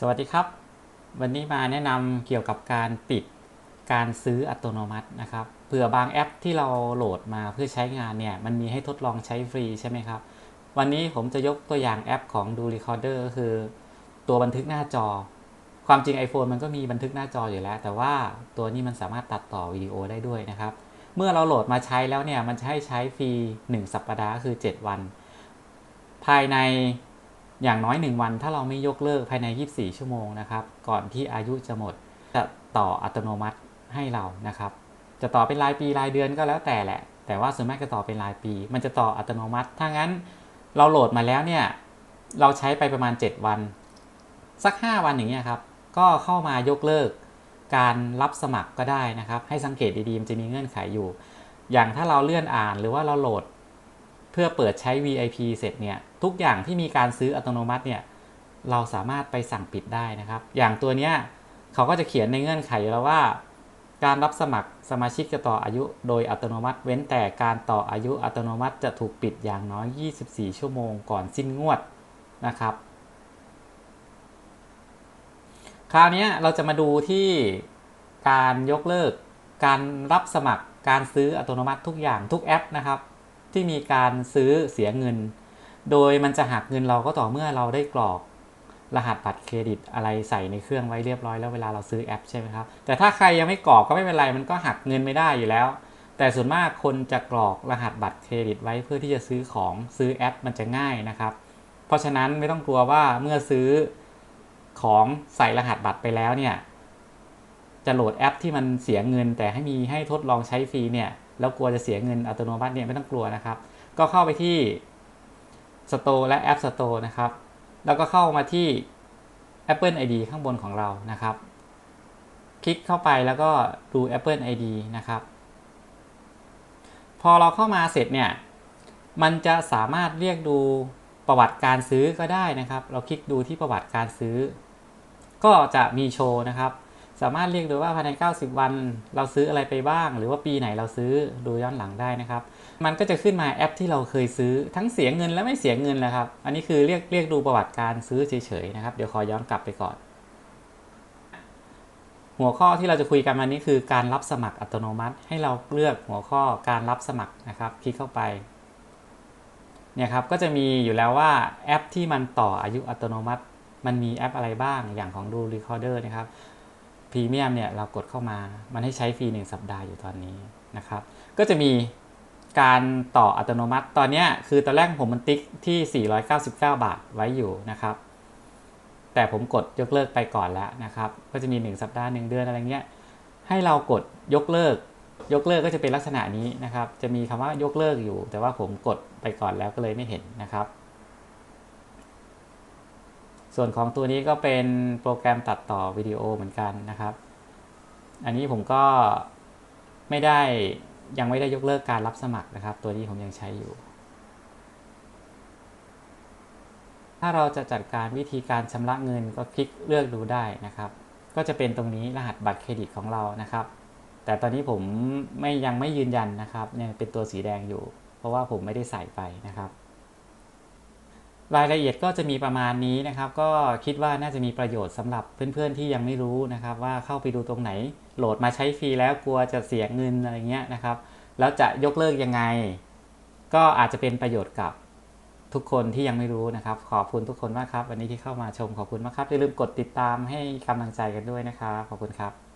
สวัสดีครับ วันนี้มาแนะนำเกี่ยวกับการปิดการซื้ออัตโนมัตินะครับเผื่อบางแอปที่เราโหลดมาเพื่อใช้งานเนี่ย มันมีให้ทดลองใช้ฟรีใช่ไหมครับ วันนี้ผมจะยกตัวอย่างแอปของดู Recorder ก็คือ ตัวบันทึกหน้าจอ ความจริง iPhone มันก็มีบันทึกหน้าจออยู่แล้ว แต่ว่าตัวนี้มันสามารถตัดต่อวิดีโอได้ด้วยนะครับ เมื่อเราโหลดมาใช้แล้วเนี่ย มันจะให้ใช้ฟรี 1 สัปดาห์คือ 7 วัน ภายใน อย่างน้อย 1 วันถ้าเราไม่ยกเลิกภายใน 24 ชั่วโมงนะครับ ก่อนที่อายุจะหมดจะต่ออัตโนมัติให้เรานะครับ จะต่อเป็นรายปีรายเดือนก็แล้วแต่แหละ แต่ว่าส่วนมากจะต่อเป็นรายปี มันจะต่ออัตโนมัติ ถ้างั้นเราโหลดมาแล้วเนี่ย เราใช้ไปประมาณ 7 วัน สัก 5 วันอย่างเงี้ยครับ ก็เข้ามายกเลิกการรับสมัครก็ได้นะครับ ให้สังเกตดีๆ มันจะมีเงื่อนไขอยู่ อย่างถ้าเราเลื่อนอ่านหรือว่าเราโหลด เพื่อเปิดใช้ VIP เสร็จเนี่ยทุกอย่างที่มีการซื้ออัตโนมัติเนี่ยเราสามารถไปสั่งปิดได้นะครับ อย่างตัวเนี้ยเขาก็จะเขียนในเงื่อนไขแล้วว่า การรับสมัครสมาชิกจะต่ออายุโดยอัตโนมัติ เว้นแต่การต่ออายุอัตโนมัติจะถูกปิดอย่างน้อย 24 ชั่วโมงก่อนสิ้นงวดนะครับ คราวนี้เราจะมาดูที่การยกเลิก การรับสมัครการซื้ออัตโนมัติทุกอย่างทุกแอปนะครับ ที่มีการซื้อเสียเงิน โดยมันจะหักเงินเราก็ต่อเมื่อเราได้กรอกรหัสบัตรเครดิตอะไรใส่ในเครื่องไว้เรียบร้อยแล้วเวลาเราซื้อแอปใช่ไหมครับ แต่ถ้าใครยังไม่กรอกก็ไม่เป็นไรมันก็หักเงินไม่ได้อยู่แล้ว แต่ส่วนมากคนจะกรอกรหัสบัตรเครดิตไว้เพื่อที่จะซื้อของซื้อแอปมันจะง่ายนะครับ เพราะฉะนั้นไม่ต้องกลัวว่าเมื่อซื้อของใส่รหัสบัตรไปแล้วเนี่ยจะโหลดแอปที่มันเสียเงินแต่ให้มีให้ทดลองใช้ฟรีเนี่ย แล้วกลัวจะเสียเงินอัตโนมัติเนี่ยไม่ต้องกลัวนะครับ ก็เข้าไปที่ Store และ App Store นะครับ แล้วก็เข้ามาที่ Apple ID ข้างบนของเรานะครับ คลิกเข้าไปแล้วก็ดู Apple ID นะครับ พอเราเข้ามาเสร็จเนี่ย มันจะสามารถเรียกดูประวัติการซื้อก็ได้นะครับ เราคลิกดูที่ประวัติการซื้อ ก็จะมีโชว์นะครับ สามารถเรียกดูว่าภายใน 90 วัน เราซื้ออะไรไปบ้าง หรือว่าปีไหนเราซื้อดูย้อนหลังได้นะครับ มันก็จะขึ้นมาแอปที่เราเคยซื้อทั้งเสียเงินและไม่เสียเงินแหละครับ อันนี้คือเรียกเรียกดูประวัติการซื้อเฉยๆนะครับ เดี๋ยวขอย้อนกลับไปก่อน หัวข้อที่เราจะคุยกันวันนี้คือการรับสมัครอัตโนมัติ ให้เราเลือกหัวข้อการรับสมัครนะครับ คลิกเข้าไปเนี่ยครับก็จะมีอยู่แล้วว่าแอปที่มันต่ออายุอัตโนมัติ มันมีแอปอะไรบ้างอย่างของดู Recorder นะครับ พรีเมียมเนี่ยเรากดเข้ามา มันให้ใช้ฟรี 1 สัปดาห์อยู่ตอนนี้นะครับ ก็จะมีการต่ออัตโนมัติ ตอนนี้คือตอนแรกผมมันติ๊กที่ 499 บาทไว้อยู่นะครับ แต่ผมกดยกเลิกไปก่อนแล้วนะครับ ก็จะมี 1 สัปดาห์ 1 เดือนอะไรเงี้ย ให้เรากดยกเลิก ยกเลิกก็จะเป็นลักษณะนี้นะครับ จะมีคำว่ายกเลิกอยู่ แต่ว่าผมกดไปก่อนแล้วก็เลยไม่เห็นนะครับ ส่วนของตัวนี้ก็เป็นโปรแกรมตัดต่อวิดีโอเหมือนกันนะครับ อันนี้ผมก็ไม่ได้ยังไม่ได้ยกเลิกการรับสมัครนะครับ ตัวนี้ผมยังใช้อยู่ ถ้าเราจะจัดการวิธีการชำระเงินก็คลิกเลือกดูได้นะครับ ก็จะเป็นตรงนี้รหัสบัตรเครดิตของเรานะครับ แต่ตอนนี้ผมไม่ยังไม่ยืนยันนะครับยังเป็นตัวสีแดงอยู่ เพราะว่าผมไม่ได้ใส่ไปนะครับ รายละเอียดก็จะมีประมาณนี้นะครับ ก็คิดว่าน่าจะมีประโยชน์สำหรับเพื่อนๆที่ยังไม่รู้นะครับ ว่าเข้าไปดูตรงไหน โหลดมาใช้ฟรีแล้วกลัวจะเสียเงินอะไรเงี้ยนะครับ แล้วจะยกเลิกยังไง ก็อาจจะเป็นประโยชน์กับทุกคนที่ยังไม่รู้นะครับ ขอบคุณทุกคนมากครับ วันนี้ที่เข้ามาชมขอบคุณมากครับอย่าลืมกดติดตามให้กำลังใจกันด้วยนะครับขอบคุณครับ